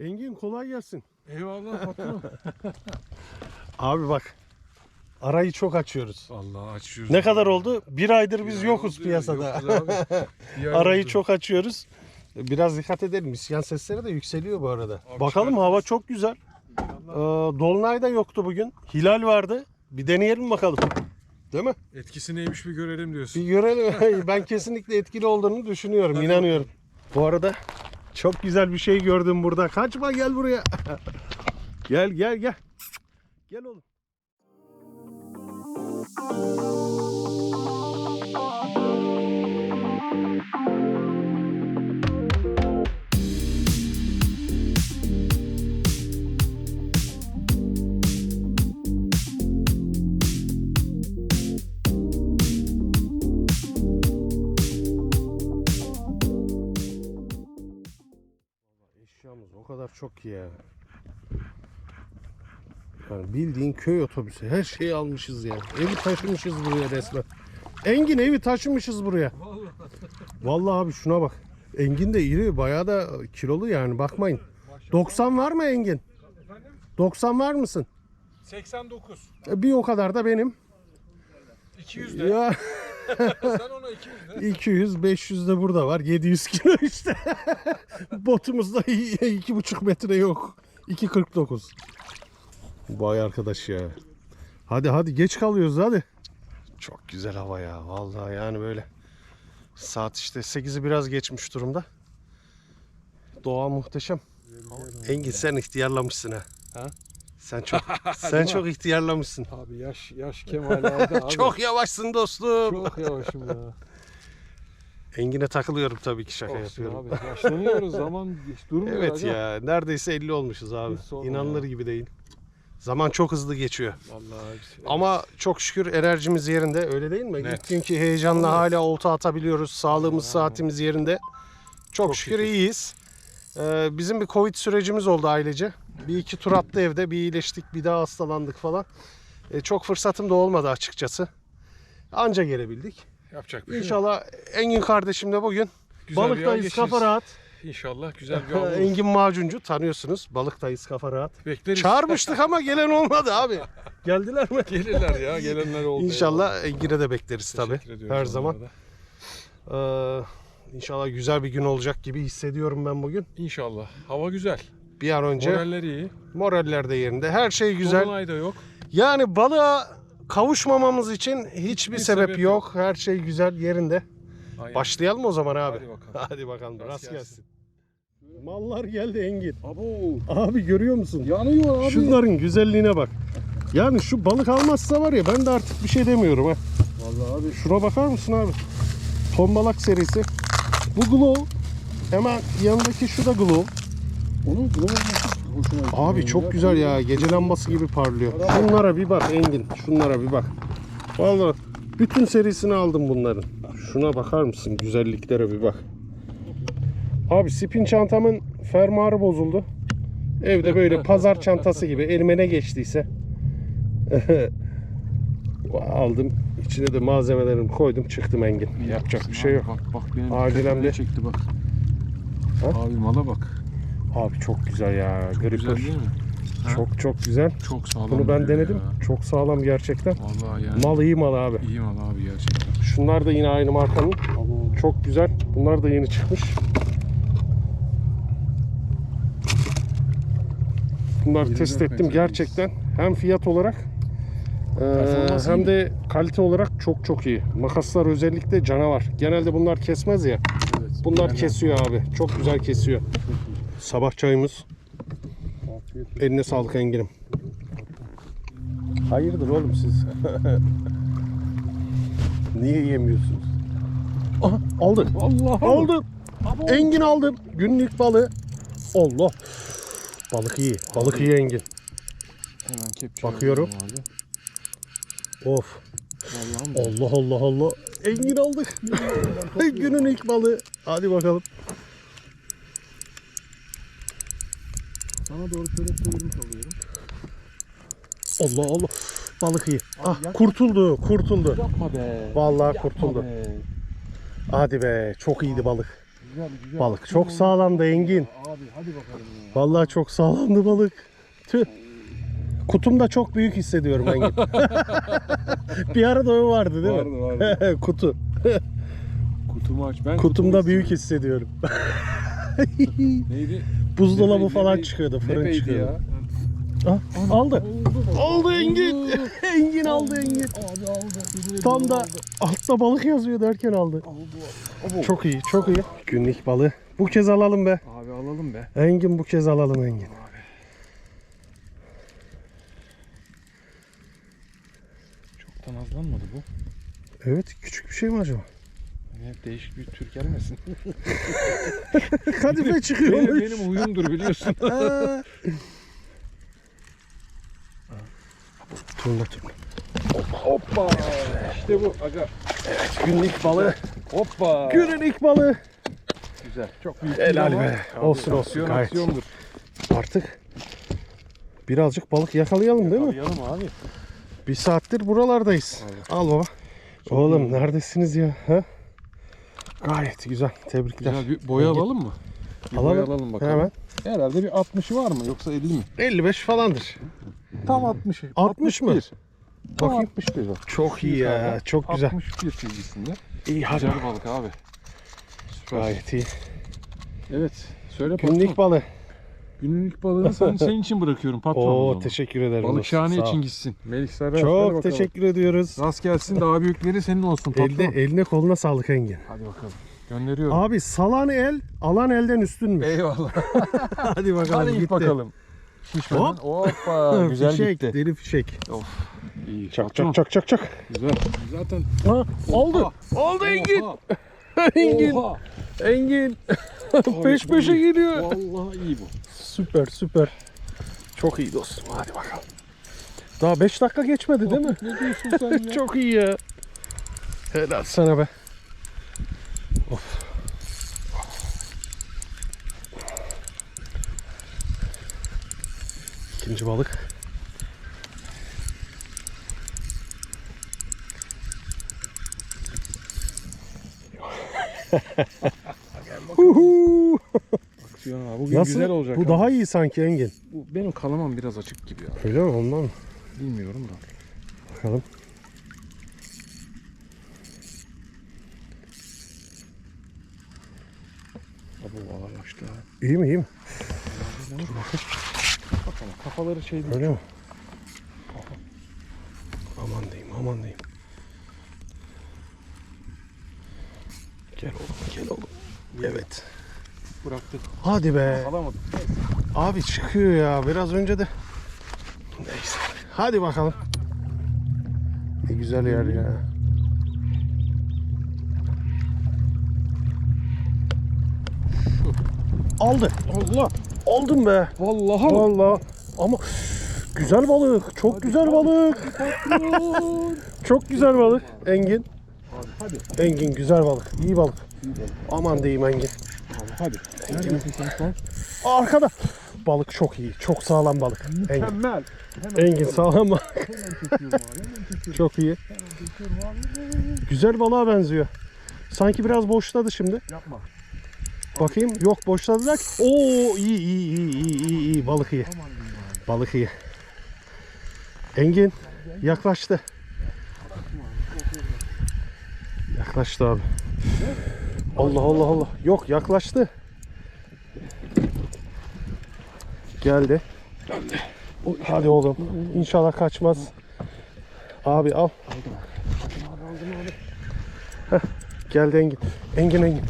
Engin kolay gelsin. Eyvallah patron. Abi bak. Arayı çok açıyoruz. Allah açıyoruz. Ne kadar oldu? Bir aydır biz Bir ay yokuz oldu, piyasada. yokuz abi. Bir ay Arayı oldu. çok açıyoruz. Biraz dikkat edelim. İsyan sesleri de yükseliyor bu arada. Abi Bakalım çıkartırız. hava çok güzel. Ee, Dolunay da yoktu bugün. Hilal vardı. Bir deneyelim bakalım. Değil mi? Etkisi neymiş bir görelim diyorsun. Bir görelim. ben kesinlikle etkili olduğunu düşünüyorum. İnanıyorum. Bu arada çok güzel bir şey gördüm burada. Kaçma gel buraya. gel gel gel. Gel oğlum. Ya. Yani bildiğin köy otobüsü. Her şeyi almışız ya. Evi taşımışız buraya resmen. Engin evi taşımışız buraya. Vallahi abi şuna bak. Engin de iri bayağı da kilolu yani bakmayın. 90 var mı Engin? 90 var mısın? 89. E, Bir o kadar da benim. 200 de. Ya Sen ona 200 de. 200 500 de burada var. 700 kilo işte. Botumuzda 2,5 metre yok. 2.49. Vay arkadaş ya. Hadi hadi geç kalıyoruz hadi. Çok güzel hava ya. Vallahi yani böyle. Saat işte 8'i biraz geçmiş durumda. Doğa muhteşem. Engin sen ihtiyarlamışsın ha. Ha? Sen çok sen çok ihtiyarlamışsın. Abi yaş yaş Kemal aldı abi. Çok yavaşsın dostum. çok yavaşım ya. Engin'e takılıyorum tabii ki şaka Olsun yapıyorum. abi. Yaşlanıyoruz zaman hiç durmuyor. Evet aga. ya neredeyse 50 olmuşuz abi. Hiç sorma İnanılır ya. gibi değil. Zaman çok hızlı geçiyor. Vallahi hepsi- Ama çok şükür enerjimiz yerinde öyle değil mi? Net. İlk günkü heyecanla Evet. hala olta atabiliyoruz. Sağlığımız, saatimiz yerinde. Çok, şükür. iyiyiz. Ee, bizim bir Covid sürecimiz oldu ailece. Bir iki tur attı evde. Bir iyileştik, bir daha hastalandık falan. Ee, çok fırsatım da olmadı açıkçası. Anca gelebildik. yapacak bir şey yok. İnşallah Engin kardeşim de bugün Güzel bir balıktayız geçiririz. kafa rahat. İnşallah güzel bir av olur. Engin Macuncu tanıyorsunuz. Balıktayız kafa rahat. Bekleriz. Çağırmıştık ama gelen olmadı abi. Geldiler mi? Gelirler ya gelenler oldu. İnşallah Engin'e de bekleriz tabii. Her zaman. Ee, inşallah güzel bir gün olacak gibi hissediyorum ben bugün. İnşallah. Hava güzel. Bir an önce Moraller iyi. moraller de yerinde. Her şey güzel. Dolunay da yok. Yani balığa kavuşmamamız için hiçbir Hiçbir sebep, sebep yok. Her şey güzel yerinde. Aynen. Başlayalım o zaman abi. Hadi bakalım. Hadi bakalım. Rast, Rast gelsin. gelsin. Mallar geldi Engin. Abo. Abi görüyor musun? Yanıyor abi. Şunların güzelliğine bak. Yani şu balık almazsa var ya ben de artık bir şey demiyorum ha. Vallahi abi. Şuna bakar mısın abi? Tombalak serisi. Bu glow. Hemen yanındaki şu da glow. Onun hoşuma gitti. Abi çok güzel ya. Gece lambası gibi parlıyor. Şunlara bir bak Engin. Şunlara bir bak. Vallahi bütün serisini aldım bunların. Şuna bakar mısın? Güzelliklere bir bak. Abi spin çantamın fermuarı bozuldu. Evde böyle pazar çantası gibi elime ne geçtiyse aldım. İçine de malzemelerimi koydum çıktım Engin. Yapacak bir şey yok. Bak bak benim bir- çekti bak. Ha? Abi mala bak. Abi çok güzel ya. Güzel Gripper. değil mi? Ha? Çok çok güzel. Çok sağlam. Bunu ben denedim. ya. Çok sağlam gerçekten. Vallahi yani. Mal iyi mal abi. İyi mal abi gerçekten. Şunlar da yine aynı markanın. Çok güzel. Bunlar da yeni çıkmış. Bunları Yeni test ettim gerçekten. Hem fiyat olarak e, Performansı hem de kalite olarak çok çok iyi. Makaslar özellikle canavar. Genelde bunlar kesmez ya. Evet. Bunlar kesiyor abi. Çok güzel kesiyor. Sabah çayımız. Afiyet Eline sağlık Engin'im. Hayırdır oğlum siz? Niye yemiyorsunuz? Aha, aldı. Allah Aldım. Engin aldım. Günlük balığı. Allah. Balık iyi. Balık iyi Engin. Hemen kepçe Bakıyorum. Abi. Of. Vallahi mi? Allah Allah Allah. Engin aldık. Günün ilk balığı. Hadi bakalım. Sana doğru şöyle çevirmiş alıyorum. Allah Allah. Balık iyi. Ah yak- kurtuldu. Kurtuldu. Yapma be. Vallahi Yapma kurtuldu. be. Hadi be. Çok iyiydi balık. Güzel güzel. Balık çok sağlamdı Engin. Abi hadi bakalım ya. Vallahi çok sağlamdı balık. Tüh. Kutumda çok büyük hissediyorum Engin. bir arada o vardı değil mi? Vardı, vardı. Kutu. Kutumu aç. Ben Kutumda kutumu büyük istiyorum. hissediyorum. Neydi? Buzdolabı falan çıkıyordu, fırın Nepeydi çıkıyordu. ya. Ah, aldı. Aldı Engin. Engin aldı Engin. Abi aldı. Tam da altta balık yazıyor derken aldı. Aldı. Çok iyi, çok iyi. Günlük balığı. Bu kez alalım be. Abi alalım be. Engin bu kez alalım Engin. Çok da nazlanmadı bu. Evet, küçük bir şey mi acaba? Hep değişik bir tür gelmesin. Kadife benim, çıkıyormuş. benim huyumdur biliyorsun. Turna turna. Hoppa. İşte bu aga. Günlük balığı. Hoppa. Günlük balığı. Güzel. Çok büyük Helal be. Olsun, olsun, aksiyon gayet. aksiyondur. Artık birazcık balık yakalayalım değil mi? Arayalım abi. Bir saattir buralardayız. Al baba. Oğlum neredesiniz ya? Ha? Gayet güzel. Tebrikler. Güzel bir boya Engin. alalım mı? Bir Alalım. boya alalım bakalım. Hemen. Herhalde bir 60'ı var mı yoksa 50 mi? 55 falandır. Tam 60'ı. 60 mı? 61. Tam Bakayım. 61 bak. Çok iyi ya. Yukarıda Çok güzel. 61 çizgisinde. İyi hadi. Güzel balık abi. Süper. Gayet iyi. Evet. Söyle Günlük balığı. Günlük balığını sen, senin için bırakıyorum patron. o Oo zaman. teşekkür ederim. Balık dostum, şahane sağ ol. için gitsin. Melih Sarı. Çok teşekkür ediyoruz. Rast gelsin daha büyükleri senin olsun patron. Elde, eline koluna sağlık Engin. Hadi bakalım. Gönderiyorum. Abi salan el alan elden üstün mü? Eyvallah. Hadi bakalım Hadi git gitti. bakalım. Şişmeden. Hop. Hoppa. Güzel fişek, gitti. Deri fişek. İyi. Çak patron. çak çak çak çak. Güzel. Zaten Ha, oldu. Oldu Engin. Oha. Engin. Oha. Engin. Peş peşe geliyor. Vallahi iyi bu. Süper süper. Çok iyi dostum. Hadi bakalım. Daha 5 dakika geçmedi değil mi? Ne diyorsun sen ya? Çok iyi ya. Helal sana be. Of. İkinci balık. Huhu. Aksiyon abi. Bugün Nasıl? güzel olacak. Bu abi. daha iyi sanki Engin. Bu, benim kalamam biraz açık gibi ya. Öyle mi ondan mı? Bilmiyorum da. Bakalım. Abi ağırlaştı ha. İyi mi iyi mi? Bakalım kafaları şey değil. Öyle mi? Aman diyeyim aman diyeyim. Gel oğlum gel oğlum. Evet. Bıraktı. Hadi be. Alamadım. Abi çıkıyor ya. Biraz önce de. Neyse. Hadi bakalım. Ne güzel yer ya. Aldı. Allah. Aldım be. Vallahi. Vallahi. Ama güzel balık. Çok güzel balık. Çok güzel balık. Engin. Hadi. Engin güzel balık. İyi balık. Aman diyeyim Engin. Hadi. Neredesin sen? Arkada. Balık çok iyi. Çok sağlam balık. Engin. Mükemmel. Hemen Engin sağlam balık. çekiyorum abi. Hemen çekiyorum. Çok iyi. Hemen çekiyorum abi. Güzel balığa benziyor. Sanki biraz boşladı şimdi. Yapma. Bakayım. Yok boşladı da. Oo iyi iyi iyi iyi iyi iyi. Balık iyi. Aman diyeyim abi. Balık iyi. Engin yaklaştı. Yaklaştı abi. Allah Allah Allah. Yok yaklaştı. Geldi. Hadi oğlum. İnşallah kaçmaz. Abi al. Heh, geldi Engin. Engin Engin.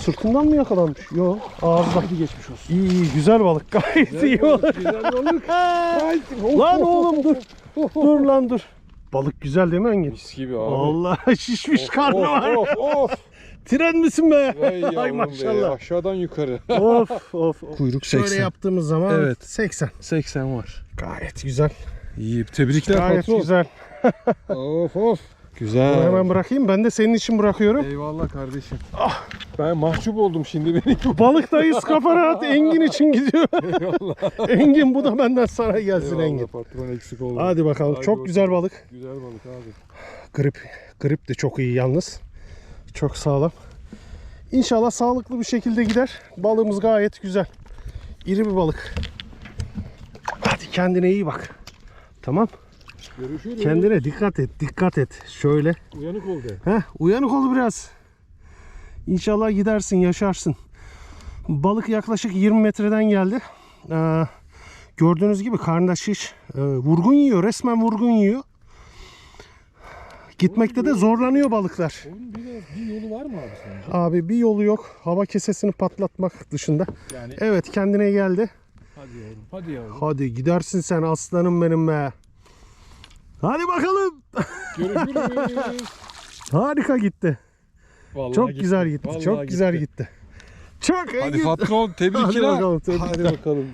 Sırtından mı yakalanmış? Yok. Ağızdan. Hadi geçmiş olsun. İyi iyi güzel balık. Gayet iyi balık. Güzel balık. Lan oğlum dur. Dur lan dur. Balık güzel değil mi Engin? Mis gibi abi. Allah şişmiş karnı var. Of of. Tren misin be? Vay yavrum Ay be. maşallah. Aşağıdan yukarı. of of. Kuyruk Şöyle yaptığımız zaman Evet. 80. 80 var. Gayet güzel. İyi. Tebrikler Gayet patron. güzel. Of of. Bunu Güzel. hemen bırakayım. Ben de senin için bırakıyorum. Eyvallah kardeşim. Ben mahcup oldum şimdi beni. Balıktayız kafa rahat. Engin için gidiyor. Engin bu da benden sana gelsin Eyvallah Engin. patron eksik oldu. Hadi bakalım. Hadi Çok bakalım. güzel balık. Güzel balık abi. Grip. Grip de çok iyi yalnız. Çok sağlam. İnşallah sağlıklı bir şekilde gider. Balığımız gayet güzel. İri bir balık. Hadi kendine iyi bak. Tamam. Görüşürüz. Kendine dikkat et. Dikkat et. Şöyle. Uyanık ol de. Heh, uyanık ol biraz. İnşallah gidersin, yaşarsın. Balık yaklaşık 20 metreden geldi. Ee, gördüğünüz gibi karnında şiş. Ee, vurgun yiyor, resmen vurgun yiyor. Gitmekte de zorlanıyor balıklar. Onun bir, de, bir yolu var mı abi sence? Abi bir yolu yok. Hava kesesini patlatmak dışında. Yani Evet kendine geldi. hadi yavrum. Hadi yavrum. Hadi gidersin sen aslanım benim be. Hadi bakalım. Görüşürüz. Harika gitti. Vallahi Çok gitti. güzel gitti. Vallahi çok güzel gitti. Çok Hadi iyi. patron Hadi tebrikler. bakalım. Hadi bakalım.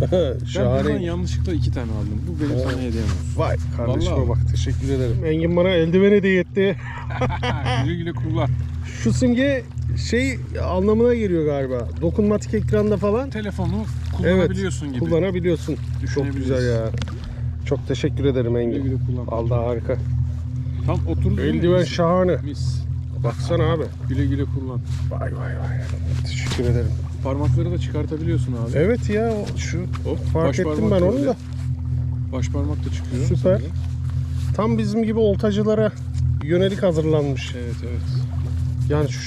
Ben Şahane. yanlışlıkla iki tane aldım. Bu benim sana hediyem olsun. Vay kardeşime Vallahi. bak teşekkür ederim. Engin bana eldiven hediye etti. güle güle kullan. Şu simge şey anlamına geliyor galiba. Dokunmatik ekranda falan Telefonu kullanabiliyorsun gibi. kullanabiliyorsun. Çok Düşünebiliriz. güzel ya. Çok teşekkür ederim Güle Engin. güle kullan. Allah harika. Tam mi? Eldiven şahane. Mis. Baksana abi. Güle güle kullan. Vay vay vay. Teşekkür ederim. Parmakları da çıkartabiliyorsun abi. Evet ya şu Hop, fark ettim ben onu da. Baş parmak da çıkıyor. Süper. Tam bizim gibi oltacılara yönelik hazırlanmış. Evet evet. Yani şu,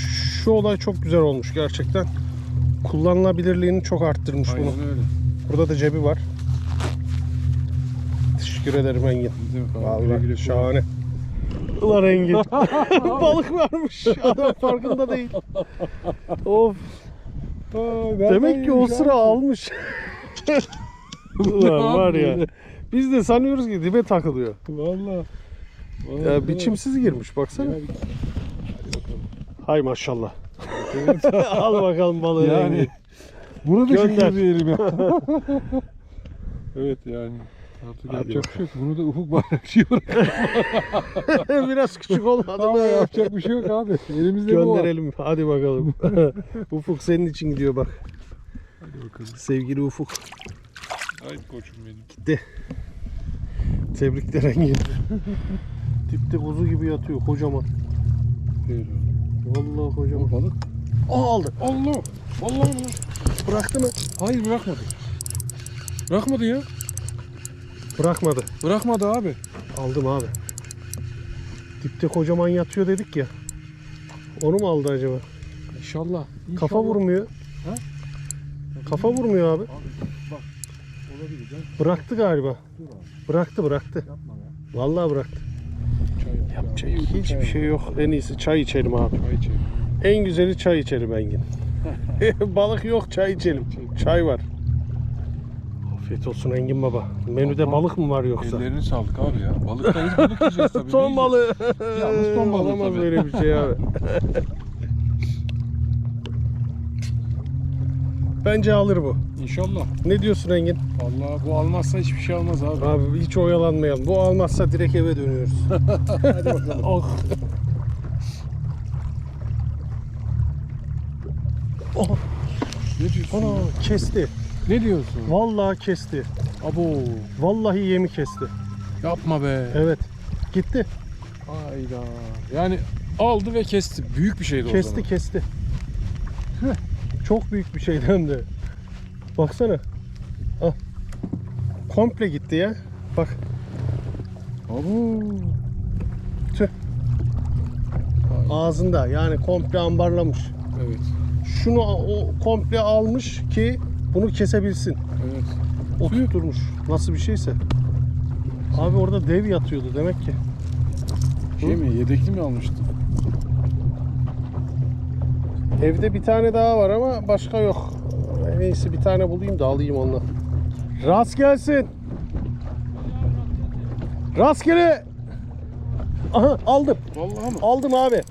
şu olay çok güzel olmuş gerçekten. Kullanılabilirliğini çok arttırmış bunu. Aynen öyle. Burada da cebi var. Teşekkür ederim Engin. Demek abi? Güle Vallahi kullan. şahane. Ulan Engin. Balık varmış. Adam farkında değil. Of. Demek ki o sıra almış. Ulan var ya. Biz de sanıyoruz ki dibe takılıyor. Valla. Ya biçimsiz girmiş baksana. Hay maşallah. Al bakalım balığı Yani bunu da şükür diyelim ya. evet yani. Artık Hadi yapacak bir şey yok. Bunu da ufuk bayrakçı olarak Biraz küçük olmadı ama mı? yapacak bir şey yok abi. Elimizde bu var. Gönderelim. Hadi bakalım. Ufuk senin için gidiyor bak. Hadi bakalım. Sevgili Ufuk. Haydi koçum benim. Gitti. Tebrikler Engin. Dipte kuzu gibi yatıyor kocaman. Vallahi kocaman. balık. Aa aldı. Allah. Allah Allah. Bıraktı mı? Hayır bırakmadı. Bırakmadı ya. Bırakmadı. Bırakmadı abi. Aldım abi. Dipte kocaman yatıyor dedik ya. Onu mu aldı acaba? İnşallah. Kafa vurmuyor. Ha? Kafa vurmuyor abi. Abi bak. Olabilir. Bıraktı galiba. Dur abi. Bıraktı bıraktı. Yapma ya. Vallahi bıraktı. Çay yap. Yapacak ya. hiçbir şey yok. En iyisi çay içelim abi. Çay içelim. En güzeli çay içelim Engin. Balık yok çay içelim. Çay var. Afiyet olsun Engin baba. Menüde balık mı var yoksa? Ellerine sağlık abi ya. Balıktayız balık yiyeceğiz tabii. Ton balığı. Yalnız ton balığı Olamaz tabii. böyle bir şey abi. Bence alır bu. İnşallah. Ne diyorsun Engin? Vallahi bu almazsa hiçbir şey almaz abi. Abi hiç oyalanmayalım. Bu almazsa direkt eve dönüyoruz. Hadi bakalım. oh. Oh, Ne diyorsun? ana kesti. Ne diyorsun? Vallahi kesti. Abo. Vallahi yemi kesti. Yapma be. Evet. Gitti. Hayda. Yani aldı ve kesti. Büyük bir şeydi o Kesti zaman. kesti. Çok büyük bir şeydi hem de. Baksana. Al. Komple gitti ya. Bak. Abo. Tüh. Ağzında yani komple ambarlamış. Evet. Şunu o komple almış ki bunu kesebilsin. Evet. Oturtmuş. Nasıl bir şeyse. Abi orada dev yatıyordu demek ki. Şey mi? Yedekli mi almıştın? Evde bir tane daha var ama başka yok. En iyisi bir tane bulayım da alayım onunla. Rast gelsin. Rastgele. Aha aldım. Vallahi mı? Aldım abi.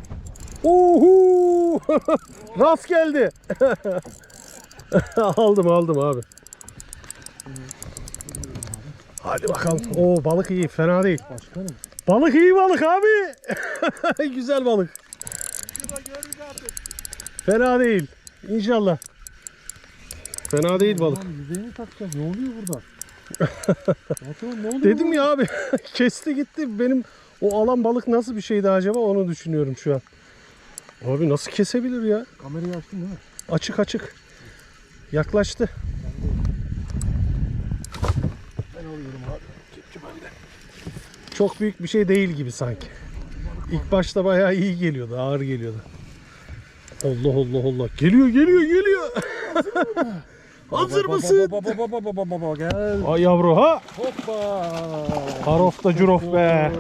Uhu! Rast geldi. aldım aldım abi. Hadi bakalım. Oo balık iyi, fena değil. Başkanım. Balık iyi balık abi. Güzel balık. Fena değil. İnşallah. Fena değil balık. Yüzeyini takacağım. Ne oluyor burada? Patron ne oluyor? Dedim ya abi kesti gitti. Benim o alan balık nasıl bir şeydi acaba onu düşünüyorum şu an. Abi nasıl kesebilir ya? Kamerayı açtın değil mi? Açık açık. Yaklaştı. Ben alıyorum abi. Kepçe bende. Çok büyük bir şey değil gibi sanki. İlk başta bayağı iyi geliyordu, ağır geliyordu. Allah Allah Allah. Geliyor, geliyor, geliyor. Hazır mısın? Baba baba baba baba baba gel. Ay yavru ha. Hoppa. Harof da curof be.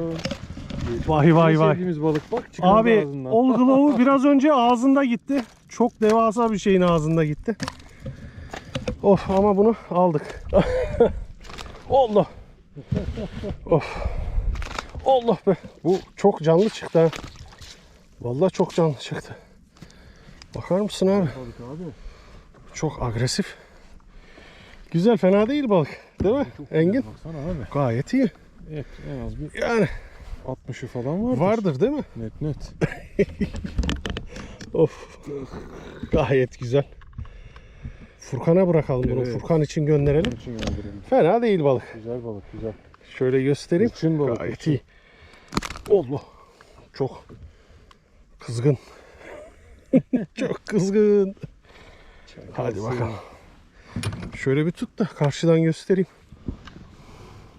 Vay vay vay. Sevdiğimiz balık bak Abi ağzından. ol glove'u biraz önce ağzında gitti. Çok devasa bir şeyin ağzında gitti. Of ama bunu aldık. Allah. Of. Allah be. Bu çok canlı çıktı ha. Vallahi çok canlı çıktı. Bakar mısın abi? Çok agresif. Güzel fena değil balık. Değil mi? Engin. Baksana abi. Gayet iyi. Evet en az bir Yani 60'ı falan vardır. vardır değil mi? Net net. Of. Gayet güzel. Furkan'a bırakalım bunu. Evet. Furkan için gönderelim. Için gönderelim. Fena değil balık. Güzel balık güzel. Şöyle göstereyim. Uçun balık. Gayet uçun. iyi. Allah. Çok kızgın. Çok kızgın. Hadi bakalım. Şöyle bir tut da karşıdan göstereyim.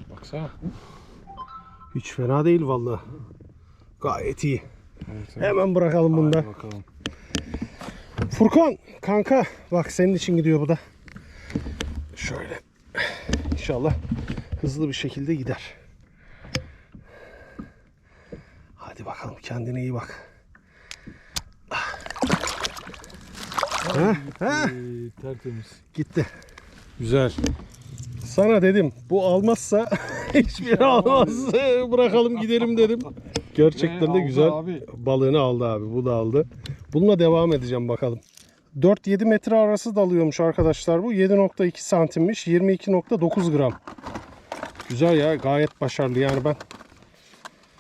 Baksana. Hiç fena değil vallahi. Gayet iyi. Evet, evet. Hemen bırakalım bunu da. Bakalım. Furkan kanka bak senin için gidiyor bu da. Şöyle. İnşallah hızlı bir şekilde gider. Hadi bakalım kendine iyi bak. Ha, ha, Ee, tertemiz. gitti. Güzel. Sana dedim bu almazsa hiçbir almaz. Bırakalım gidelim dedim. Gerçekten de güzel abi. balığını aldı abi. Bu da aldı. Bununla devam edeceğim bakalım. 4-7 metre arası dalıyormuş arkadaşlar bu. 7.2 santimmiş. 22.9 gram. Güzel ya gayet başarılı yani ben.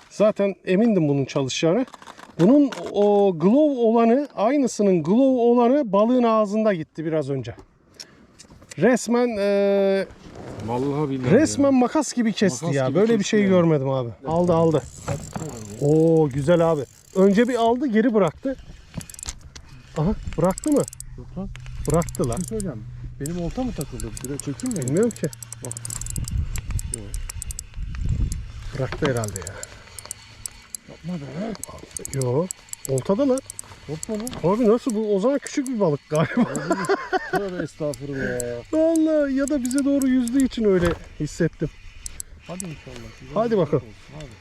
Zaten emindim bunun çalışacağını. Bunun o glow olanı aynısının glow olanı balığın ağzında gitti biraz önce. Resmen Vallahi billahi. Resmen makas gibi kesti Makas ya. gibi Böyle bir kesti şey yani. görmedim abi. Aldı aldı. Oo güzel abi. Önce bir aldı geri bıraktı. Aha bıraktı mı? Yok lan. Bıraktı lan. Bir şey söyleyeceğim. Benim olta mı takıldı? Biraz çekeyim mi? Bilmiyorum ki. Bak. Bıraktı herhalde ya. Yapma be. Yo. Oltada lan. Hoppa lan. Abi nasıl bu? O zaman küçük bir balık galiba. Tövbe estağfurullah. Vallahi ya da bize doğru yüzdüğü için öyle hissettim. Hadi inşallah. Güzel Hadi bir bakalım. balık olsun Abi.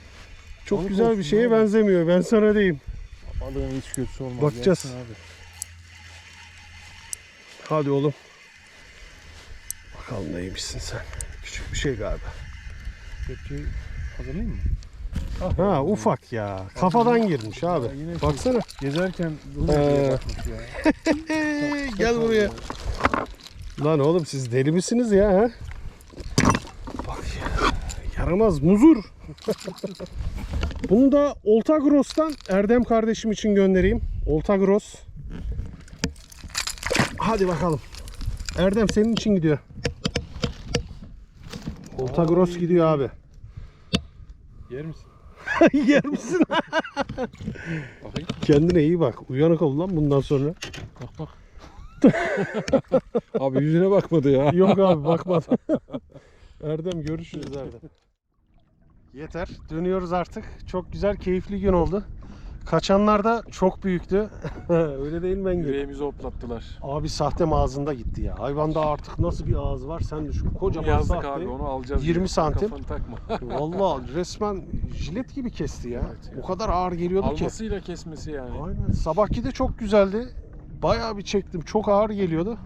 Çok Balık güzel bir olsun şeye abi. benzemiyor. Ben sana diyeyim. Balığın hiç kötüsü olmaz. Bakacağız. Abi. Hadi oğlum. Bakalım neymişsin sen. Küçük bir şey galiba. Kepçeyi hazırlayayım mı? Ha ufak ya. Kafadan girmiş abi. Yine Baksana. Gezerken Ee. Gel buraya. Lan oğlum siz deli misiniz ya? Ha? Bak ya. Yaramaz muzur. Bunu da Oltagros'tan Erdem kardeşim için göndereyim. Oltagros. Hadi bakalım. Erdem senin için gidiyor. Oltagros Ay. gidiyor abi. Yer misin? Yer misin? Bakayım. Kendine iyi bak. Uyanık ol lan bundan sonra. Bak bak. Abi yüzüne bakmadı ya. Yok abi bakmadım. Erdem görüşürüz Erdem. Yeter. Dönüyoruz artık. Çok güzel, keyifli gün oldu. Kaçanlar da çok büyüktü. Öyle değil mi Engin? Yüreğimizi hoplattılar. Abi sahte ağzında gitti ya. Hayvanda artık nasıl bir ağız var sen düşün. Kocaman Yazdık sahte. abi onu alacağız. 20 diye. santim. Kafanı takma. Vallahi resmen jilet gibi kesti ya. Evet ya. O kadar ağır geliyordu ki. Almasıyla kesmesi yani. Aynen. Sabahki de çok güzeldi. Bayağı bir çektim. Çok ağır geliyordu.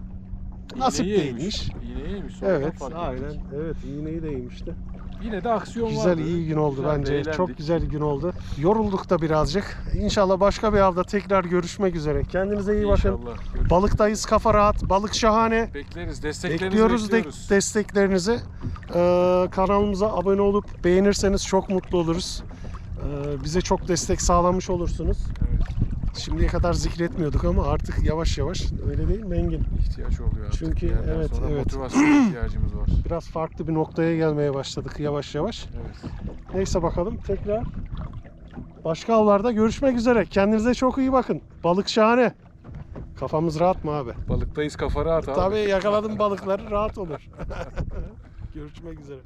Nasip değilmiş. İğneyi yemiş. Evet, aynen. Evet, iğneyi de yemişti. Yine de aksiyon Güzel vardı. iyi gün oldu Güzel, bence. eğlendik. Çok güzel gün oldu. Yorulduk da birazcık. İnşallah başka bir avda tekrar görüşmek üzere. Kendinize iyi bakın. Görüşürüz. Balıktayız kafa rahat. Balık şahane. Bekleriz. Desteklerinizi Bekliyoruz de- bekliyoruz. desteklerinizi. Ee, kanalımıza abone olup beğenirseniz çok mutlu oluruz. Ee, bize çok destek sağlamış olursunuz. Evet. Şimdiye kadar zikretmiyorduk ama artık yavaş yavaş öyle değil mi Engin? ihtiyaç oluyor artık. Çünkü Bir yerden evet, sonra evet. motivasyon ihtiyacımız var. Biraz farklı bir noktaya gelmeye başladık yavaş yavaş. Evet. Neyse bakalım tekrar Başka avlarda görüşmek üzere. Kendinize çok iyi bakın. Balık şahane. Kafamız rahat mı abi? Balıktayız kafa rahat abi. Tabii yakaladım balıkları rahat olur. görüşmek üzere.